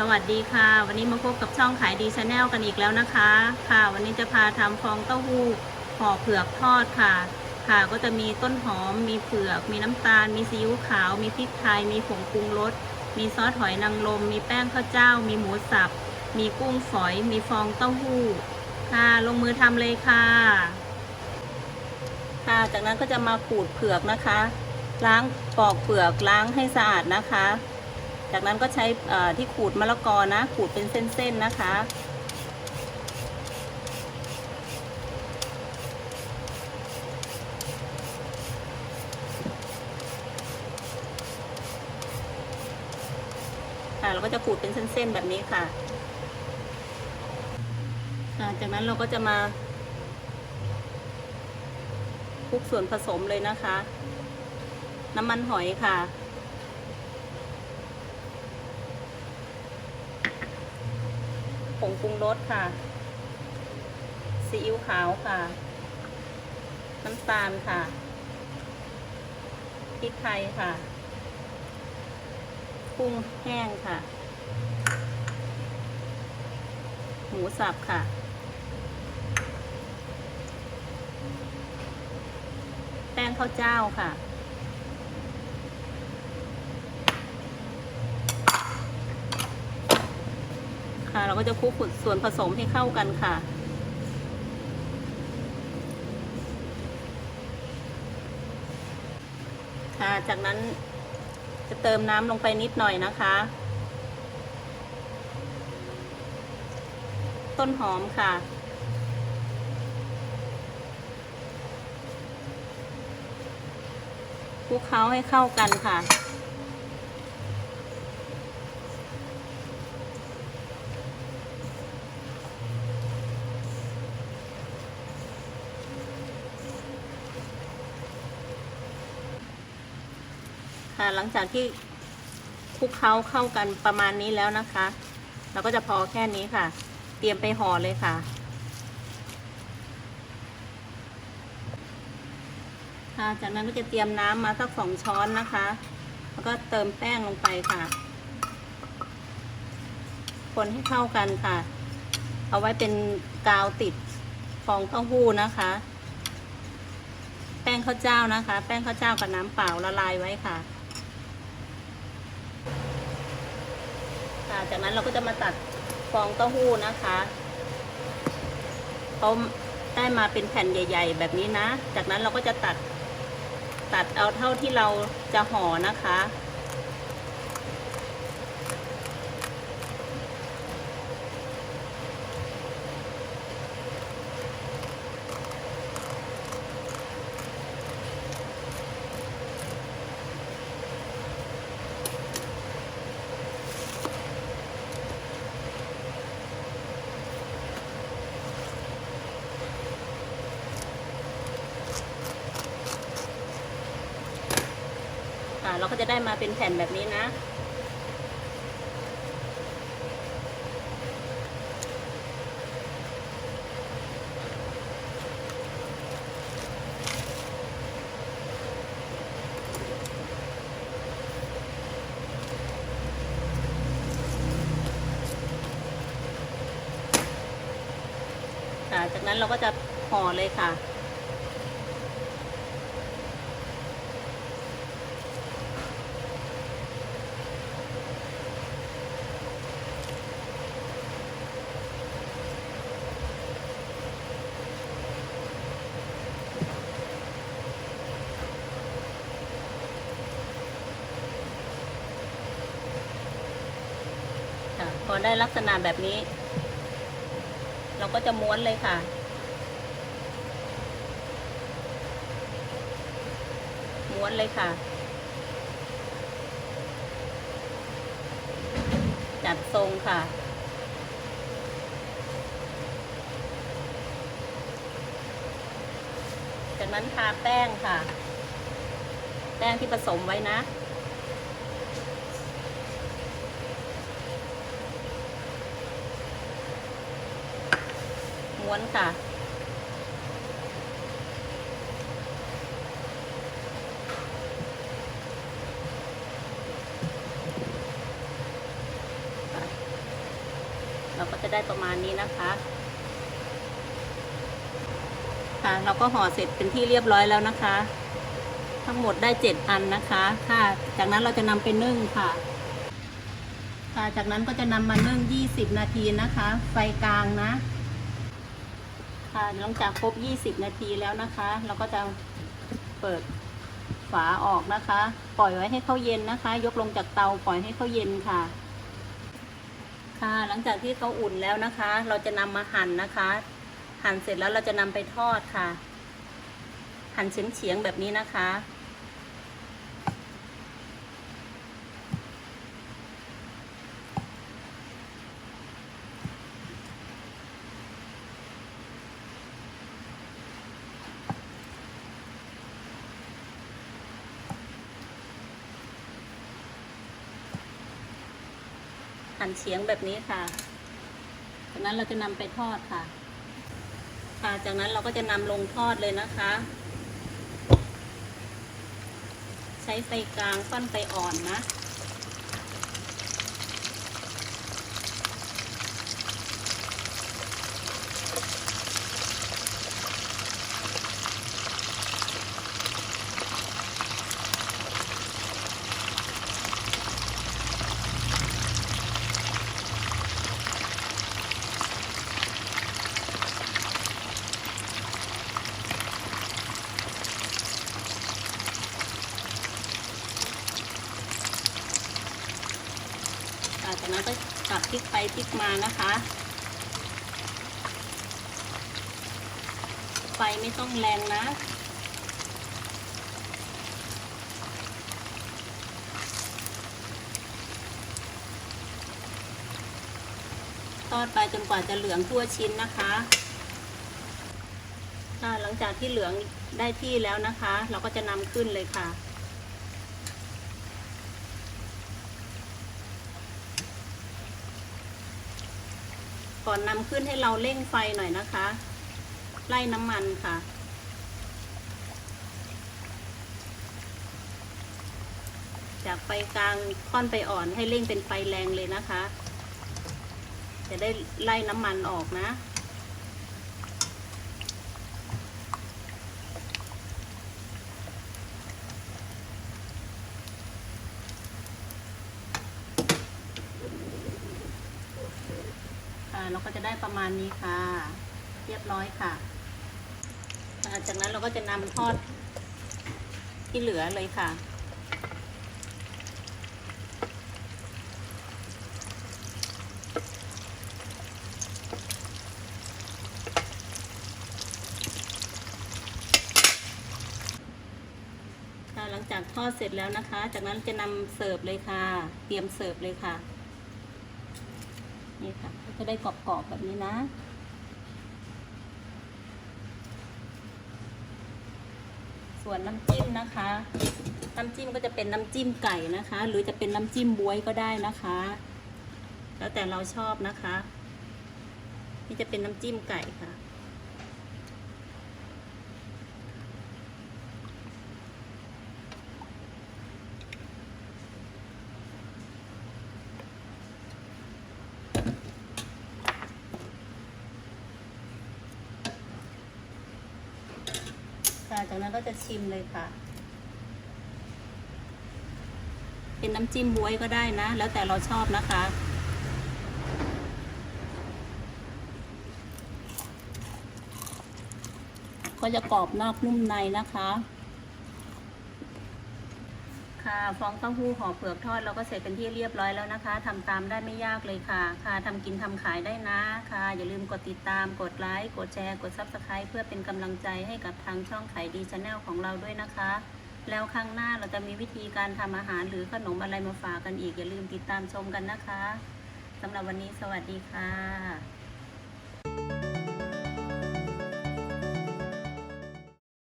สวัสดีค่ะ วันนี้มาพบกับช่องขายดีชาแนลกันอีกแล้วนะคะ ค่ะ วันนี้จะพาทำฟองเต้าหู้ห่อเผือกทอดค่ะ ค่ะก็จะมีต้นหอม มีเผือก มีน้ำตาล มีซีอิ๊วขาว มีพริกไทย มีผงปรุงรส มีซอสหอยนางรม มีแป้งข้าวเจ้า มีหมูสับ มีกุ้งฝอย มีฟองเต้าหู้ ค่ะ ลงมือทำเลยค่ะ ค่ะ จากนั้นก็จะมาขูดเผือกนะคะ ล้างปอกเปลือกล้างให้สะอาดนะคะ จากนั้นก็ใช้ที่ขูดมะละกอนะ ขูดเป็นเส้นๆนะคะ ค่ะเราก็จะขูดเป็นเส้นๆแบบนี้ค่ะ จากนั้นเราก็จะมาคลุกส่วนผสมเลยนะคะ น้ำมันหอยค่ะ ผงปรุงรสค่ะ ซีอิ๊วขาวค่ะ น้ำตาลค่ะ พริกไทยค่ะ กุ้งแห้งค่ะ หมูสับค่ะแป้งข้าวเจ้าค่ะ เราก็จะคลุกส่วนผสมให้เข้ากันค่ะ ค่ะ จากนั้นจะเติมน้ำลงไปนิดหน่อยนะคะ ต้นหอมค่ะคลุกเคล้าให้เข้ากันค่ะ ค่ะ หลังจากที่คลุกเคล้าเข้ากันประมาณนี้แล้วนะคะ เราก็จะพอแค่นี้ค่ะ เตรียมไปห่อเลยค่ะค่ะจากนั้นก็จะเตรียมน้ำมาสักสองช้อนนะคะ แล้วก็เติมแป้งลงไปค่ะ คนให้เข้ากันค่ะ เอาไว้เป็นกาวติดฟองเต้าหู้นะคะ แป้งข้าวเจ้านะคะ แป้งข้าวเจ้ากับน้ำเปล่าละลายไว้ค่ะ ค่ะ จากนั้นเราก็จะมาตัดฟองเต้าหู้นะคะเขาได้มาเป็นแผ่นใหญ่ ๆ แบบนี้นะ จากนั้นเราก็จะตัดตัดเอาเท่าที่เราจะห่อนะคะ เราก็จะได้มาเป็นแผ่นแบบนี้นะ จากนั้นเราก็จะห่อเลยค่ะ พอได้ลักษณะแบบนี้ เราก็จะม้วนเลยค่ะม้วนเลยค่ะ จัดทรงค่ะ จากนั้นทาแป้งค่ะ แป้งที่ผสมไว้นะ ม้วนค่ะ เราก็จะได้ประมาณนี้นะคะค่ะเราก็ห่อเสร็จเป็นที่เรียบร้อยแล้วนะคะ ทั้งหมดได้เจ็ดอันนะคะค่ะ จากนั้นเราจะนำไปนึ่งค่ะค่ะจากนั้นก็จะนำมานึ่ง 20 นาทีนะคะ ไฟกลางนะ ค่ะหลังจากครบ 20 นาทีแล้วนะคะ เราก็จะเปิดฝาออกนะคะ ปล่อยไว้ให้เขาเย็นนะคะ ยกลงจากเตาปล่อยให้เขาเย็นค่ะ ค่ะ หลังจากที่เขาอุ่นแล้วนะคะ เราจะนำมาหั่นนะคะ หั่นเสร็จแล้วเราจะนำไปทอดค่ะ หั่นเฉียงๆแบบนี้นะคะ หั่นเฉียงแบบนี้ค่ะ จากนั้นเราจะนำไปทอดค่ะ ค่ะ จากนั้นเราก็จะนำลงทอดเลยนะคะ ใช้ไฟกลางค่อนไฟอ่อนนะจากนั้นก็ก ลิกไปพลิกมานะคะ ไฟไม่ต้องแรงนะทอดไปจนกว่าจะเหลืองทั่วชิ้นนะคะค่ะหลังจากที่เหลืองได้ที่แล้วนะคะ เราก็จะนำขึ้นเลยค่ะ ก่อนนำขึ้นให้เราเร่งไฟหน่อยนะคะ ไล่น้ำมันค่ะ จากไฟกลางค่อนไปอ่อนให้เร่งเป็นไฟแรงเลยนะคะ จะได้ไล่น้ำมันออกนะ ค่ะเรา ก็จะได้ประมาณนี้ค่ะ เรียบร้อยค่ะอ่าจากนั้นเราก็จะนำทอดที่เหลือเลยค่ะหลังจากทอดเสร็จแล้วนะคะ จากนั้นจะนำเสิร์ฟเลยค่ะ เตรียมเสิร์ฟเลยค่ะ นี่ค่ะ จะได้กรอบๆแบบนี้นะ ส่วนน้ำจิ้มนะคะ น้ำจิ้มก็จะเป็นน้ำจิ้มไก่นะคะ หรือจะเป็นน้ำจิ้มบวยก็ได้นะคะ แล้วแต่เราชอบนะคะ นี่จะเป็นน้ำจิ้มไก่ค่ะ จากนั้นก็จะชิมเลยค่ะ เป็นน้ำจิ้มบวยก็ได้นะ แล้วแต่เราชอบนะคะ ก็จะกรอบนอกนุ่มในนะคะค่ะ ฟองเต้าหู้ห่อเปลือกทอดเราก็เสร็จเป็นที่เรียบร้อยแล้วนะคะทำตามได้ไม่ยากเลยค่ะ ค่ะทำกินทำขายได้นะค่ะ อย่าลืมกดติดตาม กดไลค์ กดแชร์ กดซับสไคร b ์เพื่อเป็นกำลังใจให้กับทางช่องขายดีชาแนลของเราด้วยนะคะ แล้วครั้งหน้าเราจะมีวิธีการทำอาหารหรือขนมอะไรมาฝากกันอีก อย่าลืมติดตามชมกันนะคะสำหรับวันนี้สวัสดีค่ะ